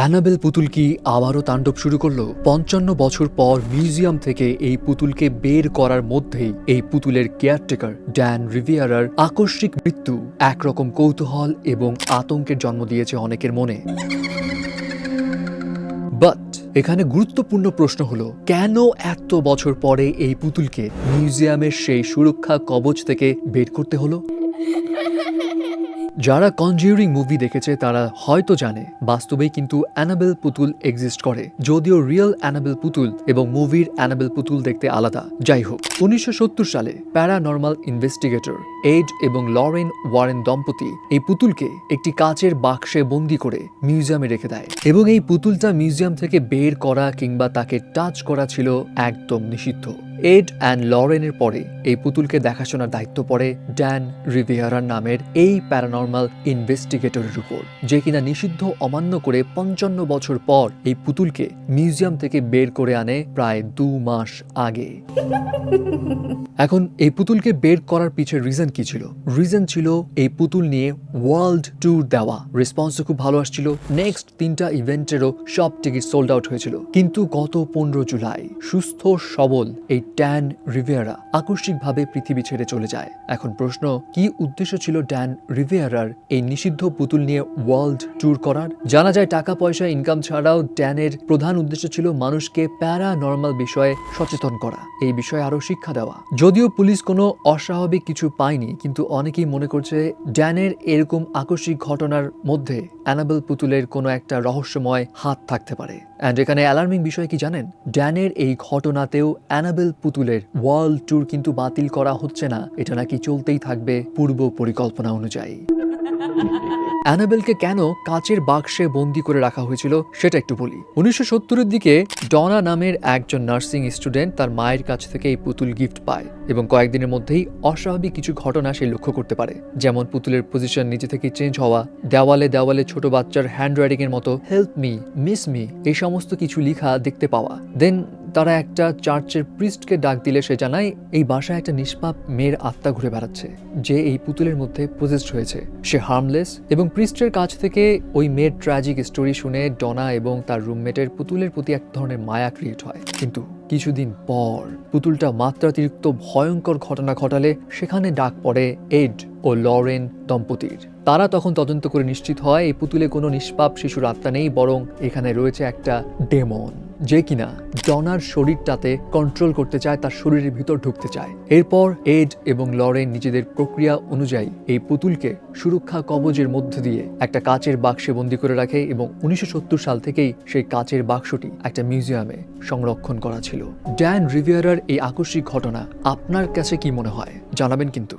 Enable পুতুল কি আবারও তাণ্ডব শুরু করল। পঞ্চান্ন বছর পর মিউজিয়াম থেকে এই পুতুলকে বের করার মধ্যেই এই পুতুলের কেয়ারটেকার, ড্যান রিভিয়ারার আকস্মিক মৃত্যু, একরকম কৌতূহল এবং আতঙ্কের জন্ম দিয়েছে অনেকের মনে। বাট এখানে গুরুত্বপূর্ণ প্রশ্ন হলো, কেন এত বছর পরে এই পুতুলকে মিউজিয়ামের সেই সুরক্ষা কবচ থেকে বের করতে হলো? যারা কনজিউরিং মুভি দেখেছে, তারা হয়তো জানে, বাস্তবেই কিন্তু অ্যানাবেল পুতুল এক্সিস্ট করে, যদিও রিয়েল অ্যানাবেল পুতুল এবং মুভির অ্যানাবেল পুতুল দেখতে আলাদা। যাই হোক, উনিশশো সত্তর সালে প্যারানর্মাল ইনভেস্টিগেটর এড এবং লরেন ওয়ারেন দম্পতি এই পুতুলকে একটি কাচের বাক্সে বন্দি করে মিউজিয়ামে রেখে দেয় এবং এই পুতুলটা মিউজিয়াম থেকে বের করা কিংবা তাকে টাচ করা ছিল একদম নিষিদ্ধ। এড অ্যান্ড লরেনের পরে এই পুতুলকে দেখাশোনার দায়িত্ব পড়ে ড্যান রিভিয়ারার নামের এই প্যারানর্মাল ইনভেস্টিগেটরের উপর, যে কিনা নিষিদ্ধ অমান্য করে পঞ্চান্ন বছর পর এই পুতুলকে মিউজিয়াম থেকে বের করে আনে প্রায় দু মাস আগে। এখন এই পুতুলকে বের করার পিছের রিজন কি ছিল? রিজন ছিল এই পুতুল নিয়ে ওয়ার্ল্ড ট্যুর দেওয়া। রেসপন্স খুব ভালো আসছিল। নেক্সট তিনটা ইভেন্টেরও সব টিকিট সোল্ড আউট হয়েছিল। কিন্তু গত পনেরো জুলাই, সুস্থ, সবল এই ট্যান রিভিয়ারা আকস্মিকভাবে পৃথিবী ছেড়ে চলে যায়। এখন প্রশ্ন, কি উদ্দেশ্য ছিল ড্যান রিভিয়ারার এই নিষিদ্ধ পুতুল নিয়ে ওয়ার্ল্ড ট্যুর করার? জানা যায় টাকা, পয়সা ইনকাম ছাড়াও ড্যানের প্রধান উদ্দেশ্য ছিল মানুষকে প্যারা নর্মাল বিষয়ে সচেতন করা। এই বিষয়ে আরও শিক্ষা দেওয়া। যদিও পুলিশ কোনো অস্বাভাবিক কিছু পায়নি, কিন্তু অনেকেই মনে করছে ড্যানের এরকম আকস্মিক ঘটনার মধ্যে অ্যানাবেল পুতুলের কোনো একটা রহস্যময় হাত থাকতে পারে। অ্যান্ড এখানে অ্যালার্মিং বিষয় কি জানেন? ড্যানের এই ঘটনাতেও অ্যানাবেল পুতুলের ওয়ার্ল্ড ট্যুর কিন্তু বাতিল করা হচ্ছে না। এটা নাকি চলতেই থাকবে পূর্ব পরিকল্পনা অনুযায়ী। অ্যানাবেলকে কেন কাচের বাক্সে বন্দি করে রাখা হয়েছিল সেটা একটু বলি। উনিশশো সত্তরের দিকে ডনা নামের একজন নার্সিং স্টুডেন্ট তার মায়ের কাছ থেকে এই পুতুল গিফট পায় এবং কয়েকদিনের মধ্যেই অস্বাভাবিক কিছু ঘটনা সে লক্ষ্য করতে পারে। যেমন পুতুলের পজিশন নিজে থেকে চেঞ্জ হওয়া, দেওয়ালে দেওয়ালে ছোট বাচ্চার হ্যান্ড রাইটিং এর মতো হেল্প মি মিস মি এই সমস্ত কিছু লেখা দেখতে পাওয়া। দেন তারা একটা চার্চের প্রিস্টকে ডাক দিলে সে জানায়, এই বাসায় একটা নিষ্পাপ মেয়ের আত্মা ঘুরে বেড়াচ্ছে, যে এই পুতুলের মধ্যে পজেস্ট হয়েছে। সে হার্মলেস এবং প্রিস্টের কাছ থেকে ওই মেয়ের ট্র্যাজিক স্টোরি শুনে ডনা এবং তার রুমমেটের পুতুলের প্রতি এক ধরনের মায়া ক্রিয়েট হয়। কিন্তু কিছুদিন পর পুতুলটা মাত্রাতিরিক্ত ভয়ঙ্কর ঘটনা ঘটালে সেখানে ডাক পড়ে এড ও লরেন দম্পতির। তারা তখন তদন্ত করে নিশ্চিত হয়, এই পুতুলে কোনো নিষ্পাপ শিশুর আত্মা নেই, বরং এখানে রয়েছে একটা ডেমন যে কিনা ডনার শরীরটাতে কন্ট্রোল করতে চায়, তার শরীরের ভিতর ঢুকতে চায়। এরপর এড এবং লরেন নিজেদের প্রক্রিয়া অনুযায়ী এই পুতুলকে সুরক্ষা কবজের মধ্য দিয়ে একটা কাচের বাক্সে বন্দি করে রাখে এবং উনিশশো সত্তর সাল থেকেই সেই কাচের বাক্সটি একটা মিউজিয়ামে সংরক্ষণ করা ছিল। ড্যান রিভিয়ারার এই আকস্মিক ঘটনা আপনার কাছে কি মনে হয়? জানাবেন কিন্তু।